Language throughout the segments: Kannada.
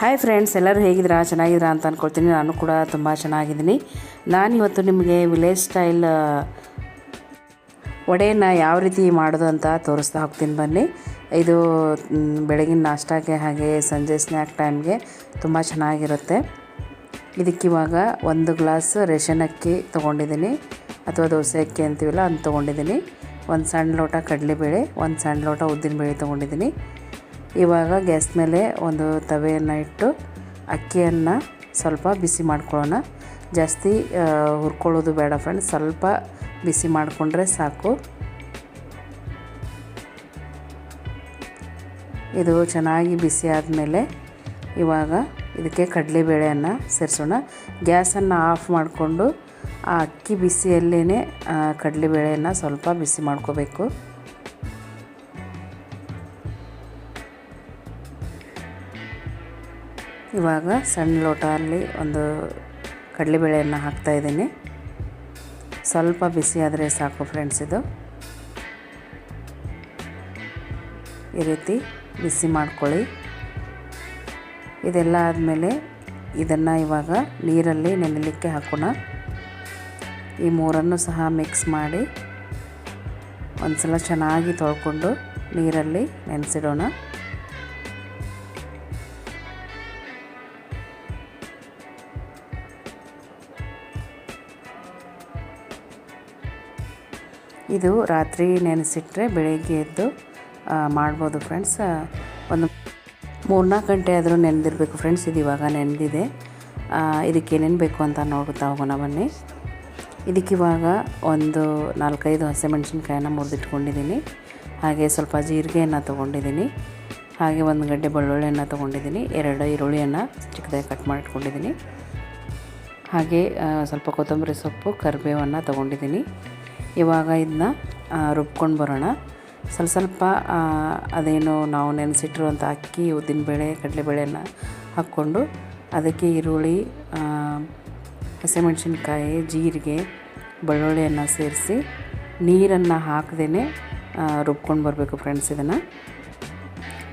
ಹಾಯ್ ಫ್ರೆಂಡ್ಸ್ ಎಲ್ಲರೂ ಹೇಗಿದ್ದೀರಾ? ಚೆನ್ನಾಗಿದ್ದೀರಾ ಅಂತ ಅಂದ್ಕೊಳ್ತೀನಿ ನಾನು ಕೂಡ ತುಂಬ ಚೆನ್ನಾಗಿದ್ದೀನಿ. ನಾನಿವತ್ತು ನಿಮಗೆ ವಿಲೇಜ್ ಸ್ಟೈಲ್ ವಡೆಯನ್ನು ಯಾವ ರೀತಿ ಮಾಡೋದು ಅಂತ ತೋರಿಸ್ತಾ ಹೋಗ್ತೀನಿ ಬನ್ನಿ. ಇದು ಬೆಳಗಿನ ನಾಷ್ಟಕ್ಕೆ ಹಾಗೆ ಸಂಜೆ ಸ್ನ್ಯಾಕ್ ಟೈಮ್ಗೆ ತುಂಬ ಚೆನ್ನಾಗಿರುತ್ತೆ. ಇದಕ್ಕಿವಾಗ ಒಂದು ಗ್ಲಾಸ್ ರೇಷನ್ ಅಕ್ಕಿ ತೊಗೊಂಡಿದ್ದೀನಿ. ಅಥವಾ ದೋಸೆ ಅಕ್ಕಿ ಅಂತೀವಲ್ಲ ಅದು ತೊಗೊಂಡಿದ್ದೀನಿ. ಒಂದು ಸಣ್ಣ ಲೋಟ ಕಡಲೆಬೇಳೆ, ಒಂದು ಸಣ್ಣ ಲೋಟ ಉದ್ದಿನಬೇಳೆ ತೊಗೊಂಡಿದ್ದೀನಿ. ಇವಾಗ ಗ್ಯಾಸ್ ಮೇಲೆ ಒಂದು ತವೆಯನ್ನು ಇಟ್ಟು ಅಕ್ಕಿಯನ್ನು ಸ್ವಲ್ಪ ಬಿಸಿ ಮಾಡ್ಕೊಳ್ಳೋಣ. ಜಾಸ್ತಿ ಹುರ್ಕೊಳ್ಳೋದು ಬೇಡ ಫ್ರೆಂಡ್ಸ್ ಸ್ವಲ್ಪ ಬಿಸಿ ಮಾಡಿಕೊಂಡ್ರೆ ಸಾಕು. ಇದು ಚೆನ್ನಾಗಿ ಬಿಸಿ ಆದಮೇಲೆ ಇವಾಗ ಇದಕ್ಕೆ ಕಡಲೆಬೇಳೆಯನ್ನು ಸೇರಿಸೋಣ. ಗ್ಯಾಸನ್ನು ಆಫ್ ಮಾಡಿಕೊಂಡು ಆ ಅಕ್ಕಿ ಬಿಸಿಯಲ್ಲೇ ಕಡಲೆಬೇಳೆಯನ್ನು ಸ್ವಲ್ಪ ಬಿಸಿ ಮಾಡ್ಕೋಬೇಕು. ಇವಾಗ ಸಣ್ಣ ಲೋಟ ಅಲ್ಲಿ ಒಂದು ಕಡಲೆಬೇಳೆಯನ್ನು ಹಾಕ್ತಾಯಿದ್ದೀನಿ ಸ್ವಲ್ಪ ಬಿಸಿ ಆದರೆ ಸಾಕು ಫ್ರೆಂಡ್ಸ್ ಇದು. ಈ ರೀತಿ ಬಿಸಿ ಮಾಡ್ಕೊಳ್ಳಿ. ಇದೆಲ್ಲ ಆದಮೇಲೆ ಇದನ್ನು ಇವಾಗ ನೀರಲ್ಲಿ ನೆನೆಲಿಕ್ಕೆ ಹಾಕೋಣ. ಈ ಮೂರನ್ನು ಸಹ ಮಿಕ್ಸ್ ಮಾಡಿ ಒಂದು ಸಲ ಚೆನ್ನಾಗಿ ತೊಳ್ಕೊಂಡು ನೀರಲ್ಲಿ ನೆನೆಸಿಡೋಣ. ಇದು ರಾತ್ರಿ ನೆನೆಸಿಟ್ರೆ ಬೆಳಗ್ಗೆ ಎದ್ದು ಮಾಡ್ಬೋದು ಫ್ರೆಂಡ್ಸ್ ಒಂದು ಮೂರ್ನಾಲ್ಕು ಗಂಟೆ ಆದರೂ ನೆನೆದಿರಬೇಕು ಫ್ರೆಂಡ್ಸ್ ಇದು ಇವಾಗ ನೆನೆದಿದೆ. ಇದಕ್ಕೆ ಏನೇನು ಬೇಕು ಅಂತ ನೋಡ್ತಾ ಹೋಗೋಣ ಬನ್ನಿ. ಇದಕ್ಕಿವಾಗ ಒಂದು ನಾಲ್ಕೈದು ಹಸಿಮೆಣ್ಸಿನ್ಕಾಯನ್ನು ಮುರಿದಿಟ್ಕೊಂಡಿದ್ದೀನಿ. ಹಾಗೆ ಸ್ವಲ್ಪ ಜೀರಿಗೆಯನ್ನು ತೊಗೊಂಡಿದ್ದೀನಿ. ಹಾಗೆ ಒಂದು ಗಡ್ಡೆ ಬೆಳ್ಳುಳ್ಳಿಯನ್ನು ತೊಗೊಂಡಿದ್ದೀನಿ. ಎರಡು ಈರುಳ್ಳಿಯನ್ನು ಚಿಕ್ಕದಾಗಿ ಕಟ್ ಮಾಡಿಟ್ಕೊಂಡಿದ್ದೀನಿ ಹಾಗೆ ಸ್ವಲ್ಪ ಕೊತ್ತಂಬರಿ ಸೊಪ್ಪು, ಕರಿಬೇವನ್ನು ತೊಗೊಂಡಿದ್ದೀನಿ. ಇವಾಗ ಇದನ್ನ ರುಬ್ಕೊಂಡು ಬರೋಣ. ಸ್ವಲ್ಪ ಸ್ವಲ್ಪ ಅದೇನು ನಾವು ನೆನೆಸಿಟ್ಟಿರುವಂಥ ಅಕ್ಕಿ ಉದ್ದಿನಬೇಳೆ ಕಡಲೆಬೇಳೆಯನ್ನು ಹಾಕ್ಕೊಂಡು ಅದಕ್ಕೆ ಈರುಳ್ಳಿ ಹಸಿಮೆಣಸಿನ್ಕಾಯಿ, ಜೀರಿಗೆ, ಬೆಳ್ಳುಳ್ಳಿಯನ್ನು ಸೇರಿಸಿ ನೀರನ್ನು ಹಾಕದೇ ರುಬ್ಕೊಂಡು ಬರಬೇಕು ಫ್ರೆಂಡ್ಸ್ ಇದನ್ನು.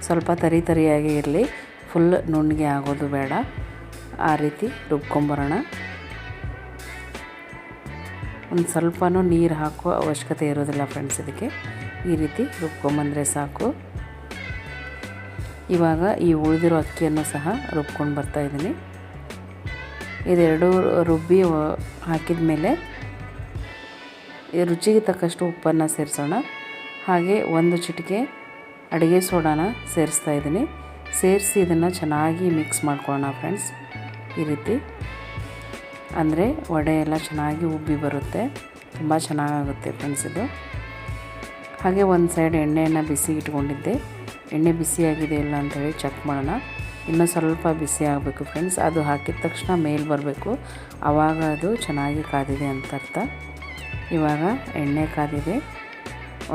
ಸ್ವಲ್ಪ ತರಿ ತರಿಯಾಗಿ ಇರಲಿ. ಫುಲ್ ನುಣ್ಣಗೆ ಆಗೋದು ಬೇಡ. ಆ ರೀತಿ ರುಬ್ಕೊಂಬರೋಣ ಒಂದು ಸ್ವಲ್ಪನೂ ನೀರು ಹಾಕೋ ಅವಶ್ಯಕತೆ ಇರೋದಿಲ್ಲ ಫ್ರೆಂಡ್ಸ್ ಇದಕ್ಕೆ. ಈ ರೀತಿ ರುಬ್ಕೊಂಬಂದರೆ ಸಾಕು. ಇವಾಗ ಈ ಉಳಿದಿರೋ ಅಕ್ಕಿಯನ್ನು ಸಹ ರುಬ್ಕೊಂಡು ಬರ್ತಾಯಿದ್ದೀನಿ ಇದೆರಡು ರುಬ್ಬಿ ಹಾಕಿದ ಮೇಲೆ ರುಚಿಗೆ ತಕ್ಕಷ್ಟು ಉಪ್ಪನ್ನು ಸೇರಿಸೋಣ. ಹಾಗೆ ಒಂದು ಚಿಟಿಕೆ ಅಡುಗೆ ಸೋಡಾನ ಸೇರಿಸ್ತಾ ಇದ್ದೀನಿ. ಸೇರಿಸಿ ಇದನ್ನು ಚೆನ್ನಾಗಿ ಮಿಕ್ಸ್ ಮಾಡ್ಕೊಳ್ಳೋಣ ಫ್ರೆಂಡ್ಸ್. ಈ ರೀತಿ ಅಂದರೆ ವಡೆ ಎಲ್ಲ ಚೆನ್ನಾಗಿ ಉಬ್ಬಿ ಬರುತ್ತೆ. ತುಂಬ ಚೆನ್ನಾಗಾಗುತ್ತೆ ಫ್ರೆಂಡ್ಸ್ ಇದು. ಹಾಗೆ ಒಂದು ಸೈಡ್ ಎಣ್ಣೆಯನ್ನು ಬಿಸಿ ಇಟ್ಕೊಂಡಿದ್ದೆ. ಎಣ್ಣೆ ಬಿಸಿಯಾಗಿದೆ ಇಲ್ಲ ಅಂಥೇಳಿ ಚೆಕ್ ಮಾಡೋಣ. ಇನ್ನೂ ಸ್ವಲ್ಪ ಬಿಸಿ ಆಗಬೇಕು ಫ್ರೆಂಡ್ಸ್ ಅದು ಹಾಕಿದ ತಕ್ಷಣ ಮೇಲೆ ಬರಬೇಕು. ಆವಾಗ ಅದು ಚೆನ್ನಾಗಿ ಕಾದಿದೆ ಅಂತ ಅರ್ಥ. ಇವಾಗ ಎಣ್ಣೆ ಕಾದಿದೆ.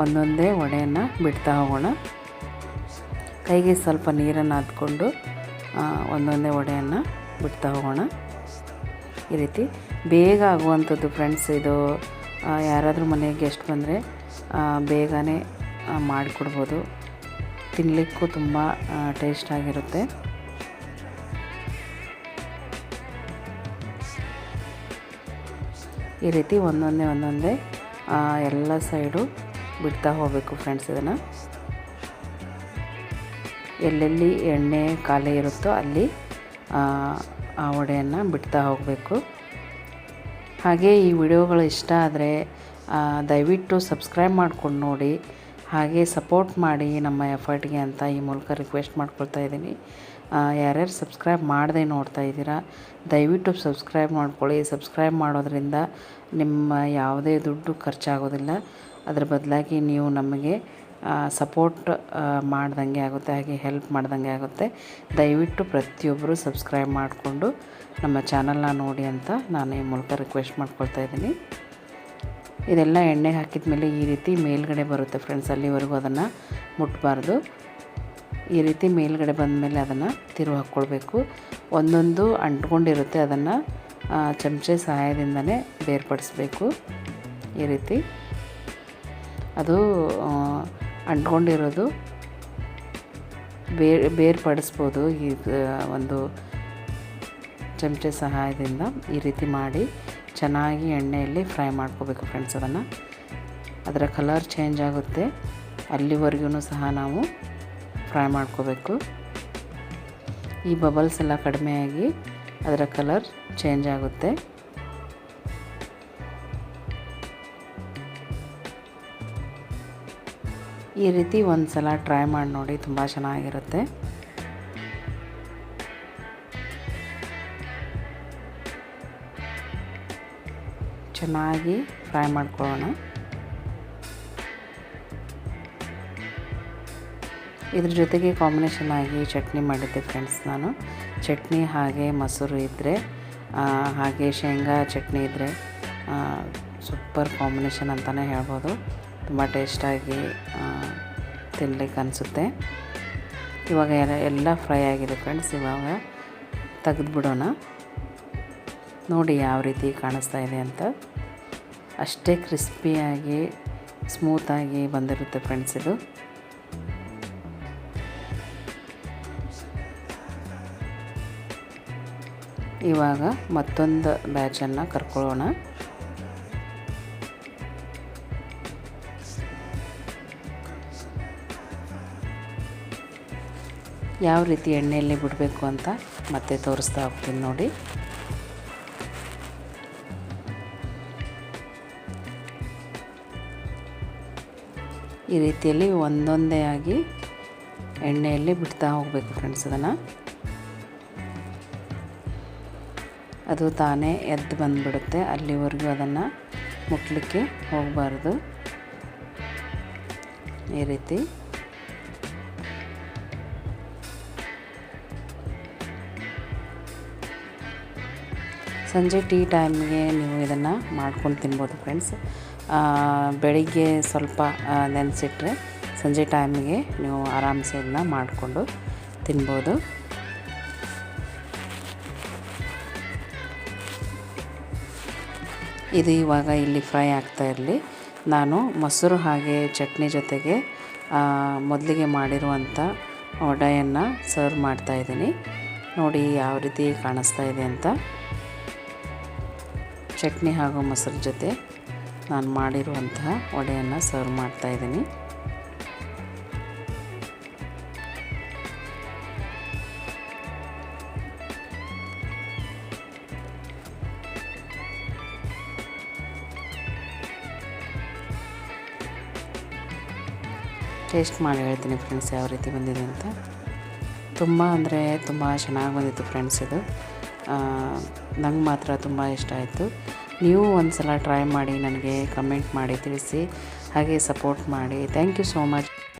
ಒಂದೊಂದೇ ವಡೆಯನ್ನು ಬಿಡ್ತಾ ಹೋಗೋಣ. ಕೈಗೆ ಸ್ವಲ್ಪ ನೀರನ್ನು ಹಾಕ್ಕೊಂಡು ಒಂದೊಂದೇ ವಡೆಯನ್ನು ಬಿಡ್ತಾ ಹೋಗೋಣ. ಈ ರೀತಿ ಬೇಗ ಆಗುವಂಥದ್ದು ಫ್ರೆಂಡ್ಸ್ ಇದು ಯಾರಾದರೂ ಮನೆಗೆ ಗೆಸ್ಟ್ ಬಂದರೆ ಬೇಗನೆ ಮಾಡಿಕೊಡ್ಬೋದು. ತಿನ್ನಲಿಕ್ಕೂ ತುಂಬ ಟೇಸ್ಟ್ ಆಗಿರುತ್ತೆ. ಈ ರೀತಿ ಒಂದೊಂದೇ ಒಂದೊಂದೇ ಎಲ್ಲ ಸೈಡು ಬಿಡ್ತಾ ಹೋಗಬೇಕು ಫ್ರೆಂಡ್ಸ್ ಇದನ್ನು. ಎಲ್ಲೆಲ್ಲಿ ಎಣ್ಣೆ ಖಾಲಿ ಇರುತ್ತೋ ಅಲ್ಲಿ ಆ, ವಡೆಯನ್ನು ಬಿಡ್ತಾ ಹೋಗಬೇಕು. ಹಾಗೆ ಈ ವಿಡಿಯೋಗಳು ಇಷ್ಟ ಆದರೆ ದಯವಿಟ್ಟು ಸಬ್ಸ್ಕ್ರೈಬ್ ಮಾಡ್ಕೊಂಡು ನೋಡಿ. ಹಾಗೆ ಸಪೋರ್ಟ್ ಮಾಡಿ ನಮ್ಮ ಎಫರ್ಟ್ಗೆ ಅಂತ ಈ ಮೂಲಕ ರಿಕ್ವೆಸ್ಟ್ ಮಾಡ್ಕೊಳ್ತಾ ಇದ್ದೀನಿ. ಯಾರ್ಯಾರು ಸಬ್ಸ್ಕ್ರೈಬ್ ಮಾಡದೆ ನೋಡ್ತಾ ಇದ್ದೀರಾ ದಯವಿಟ್ಟು ಸಬ್ಸ್ಕ್ರೈಬ್ ಮಾಡ್ಕೊಳ್ಳಿ. ಸಬ್ಸ್ಕ್ರೈಬ್ ಮಾಡೋದ್ರಿಂದ ನಿಮ್ಮ ಯಾವುದೇ ದುಡ್ಡು ಖರ್ಚಾಗೋದಿಲ್ಲ. ಅದರ ಬದಲಾಗಿ ನೀವು ನಮಗೆ ಸಪೋರ್ಟ್ ಮಾಡ್ದಂಗೆ ಆಗುತ್ತೆ, ಹಾಗೆ ಹೆಲ್ಪ್ ಮಾಡ್ದಂಗೆ ಆಗುತ್ತೆ. ದಯವಿಟ್ಟು ಪ್ರತಿಯೊಬ್ಬರು ಸಬ್ಸ್ಕ್ರೈಬ್ ಮಾಡಿಕೊಂಡು ನಮ್ಮ ಚಾನಲ್ನ ನೋಡಿ ಅಂತ ನಾನು ಈ ಮೂಲಕ ರಿಕ್ವೆಸ್ಟ್ ಮಾಡ್ಕೊಳ್ತಾ ಇದ್ದೀನಿ. ಇದೆಲ್ಲ ಎಣ್ಣೆ ಹಾಕಿದ ಮೇಲೆ ಈ ರೀತಿ ಮೇಲ್ಗಡೆ ಬರುತ್ತೆ ಫ್ರೆಂಡ್ಸ್ ಅಲ್ಲಿವರೆಗೂ ಅದನ್ನು ಮುಟ್ಟಬಾರ್ದು ಈ ರೀತಿ ಮೇಲ್ಗಡೆ ಬಂದ ಮೇಲೆ ಅದನ್ನು ತಿರು ಹಾಕ್ಕೊಳ್ಬೇಕು. ಒಂದೊಂದು ಅಂಟ್ಕೊಂಡಿರುತ್ತೆ ಅದನ್ನು ಚಮಚೆ ಸಹಾಯದಿಂದನೇ ಬೇರ್ಪಡಿಸ್ಬೇಕು. ಈ ರೀತಿ. ಅದು ಅಂಟ್ಕೊಂಡಿರೋದು ಬೇರ್, ಬೇರ್ಪಡಿಸ್ಬೋದು ಈ ಒಂದು ಚಮಚ ಸಹಾಯದಿಂದ ಈ ರೀತಿ ಮಾಡಿ ಚೆನ್ನಾಗಿ ಎಣ್ಣೆಯಲ್ಲಿ ಫ್ರೈ ಮಾಡ್ಕೋಬೇಕು ಫ್ರೆಂಡ್ಸ್ ಅದನ್ನು. ಅದರ ಕಲರ್ ಚೇಂಜ್ ಆಗುತ್ತೆ. ಅಲ್ಲಿವರೆಗೂ ಸಹ ನಾವು ಫ್ರೈ ಮಾಡ್ಕೋಬೇಕು. ಈ ಬಬಲ್ಸ್ ಎಲ್ಲ ಕಡಿಮೆಯಾಗಿ ಅದರ ಕಲರ್ ಚೇಂಜ್ ಆಗುತ್ತೆ. ಈ ರೀತಿ ಒಂದು ಸಲ ಟ್ರೈ ಮಾಡಿ ನೋಡಿ, ತುಂಬ ಚೆನ್ನಾಗಿರುತ್ತೆ. ಚೆನ್ನಾಗಿ ಫ್ರೈ ಮಾಡ್ಕೊಳ್ಳೋಣ. ಇದ್ರ ಜೊತೆಗೆ ಕಾಂಬಿನೇಷನ್ ಆಗಿ ಚಟ್ನಿ ಮಾಡಿದ್ದೆ ಫ್ರೆಂಡ್ಸ್ ನಾನು. ಚಟ್ನಿ ಹಾಗೆ ಮೊಸರು ಇದ್ದರೆ ಹಾಗೆ ಶೇಂಗಾ ಚಟ್ನಿ ಇದ್ದರೆ ಸೂಪರ್ ಕಾಂಬಿನೇಷನ್ ಅಂತಲೇ ಹೇಳ್ಬೋದು. ತುಂಬ ಟೇಸ್ಟಾಗಿ ತಿನ್ಲಿಕ್ಕೆ ಅನಿಸುತ್ತೆ. ಇವಾಗ ಎಲ್ಲ ಎಲ್ಲ ಫ್ರೈ ಆಗಿದೆ ಫ್ರೆಂಡ್ಸ್ ಇವಾಗ ತೆಗೆದುಬಿಡೋಣ. ನೋಡಿ ಯಾವ ರೀತಿ ಕಾಣಿಸ್ತಾ ಇದೆ ಅಂತ. ಅಷ್ಟೇ ಕ್ರಿಸ್ಪಿಯಾಗಿ, ಸ್ಮೂತಾಗಿ ಬಂದಿರುತ್ತೆ ಫ್ರೆಂಡ್ಸ್ ಇದು. ಇವಾಗ ಮತ್ತೊಂದು ಬ್ಯಾಚನ್ನು ಕರ್ಕೊಳ್ಳೋಣ. ಯಾವ ರೀತಿ ಎಣ್ಣೆಯಲ್ಲಿ ಬಿಡಬೇಕು ಅಂತ ಮತ್ತೆ ತೋರಿಸ್ತಾ ಹೋಗ್ತೀನಿ ನೋಡಿ. ಈ ರೀತಿಯಲ್ಲಿ ಒಂದೊಂದೇ ಆಗಿ ಎಣ್ಣೆಯಲ್ಲಿ ಬಿಡ್ತಾ ಹೋಗಬೇಕು ಫ್ರೆಂಡ್ಸ್ ಅದನ್ನು ಅದು ತಾನೇ ಎದ್ದು ಬಂದುಬಿಡುತ್ತೆ, ಅಲ್ಲಿವರೆಗೂ ಅದನ್ನು ಮುಟ್ಲಿಕ್ಕೆ ಹೋಗಬಾರ್ದು. ಈ ರೀತಿ ಸಂಜೆ ಟೀ ಟೈಮ್ಗೆ ನೀವು ಇದನ್ನು ಮಾಡ್ಕೊಂಡು ತಿನ್ಬೋದು ಫ್ರೆಂಡ್ಸ್. ಬೆಳಿಗ್ಗೆ ಸ್ವಲ್ಪ ನೆನೆಸಿಟ್ರೆ ಸಂಜೆ ಟೈಮ್ಗೆ ನೀವು ಆರಾಮ್ಸೆ ಇದನ್ನ ಮಾಡಿಕೊಂಡು ತಿನ್ಬೋದು. ಇದು ಇವಾಗ ಇಲ್ಲಿ ಫ್ರೈ ಆಗ್ತಾ ಇರಲಿ. ನಾನು ಮೊಸರು ಹಾಗೆ ಚಟ್ನಿ ಜೊತೆಗೆ ಮೊದಲಿಗೆ ಮಾಡಿರುವಂಥ ವಡೆಯನ್ನು ಸರ್ವ್ ಮಾಡ್ತಾಯಿದ್ದೀನಿ ನೋಡಿ ಯಾವ ರೀತಿ ಕಾಣಿಸ್ತಾ ಇದೆ ಅಂತ. ಚಟ್ನಿ ಹಾಗೂ ಮೊಸರು ಜೊತೆ ನಾನು ಮಾಡಿರುವಂತಹ ವಡೆಯನ್ನು ಸರ್ವ್ ಮಾಡ್ತಾಯಿದ್ದೀನಿ ಟೇಸ್ಟ್ ಮಾಡಿ ಹೇಳ್ತೀನಿ ಫ್ರೆಂಡ್ಸ್ ಯಾವ ರೀತಿ ಬಂದಿದೆ ಅಂತ. ತುಂಬ ಅಂದರೆ ತುಂಬ ಚೆನ್ನಾಗಿ ಬಂದಿತ್ತು ಫ್ರೆಂಡ್ಸ್ ಇದು. ನಂಗೆ ಮಾತ್ರ ತುಂಬ ಇಷ್ಟ ಆಯಿತು. ನೀವು ಒಂದು ಸಲ ಟ್ರೈ ಮಾಡಿ, ನನಗೆ ಕಮೆಂಟ್ ಮಾಡಿ, ತಿಳಿಸಿ, ಹಾಗೆ ಸಪೋರ್ಟ್ ಮಾಡಿ. Thank you so much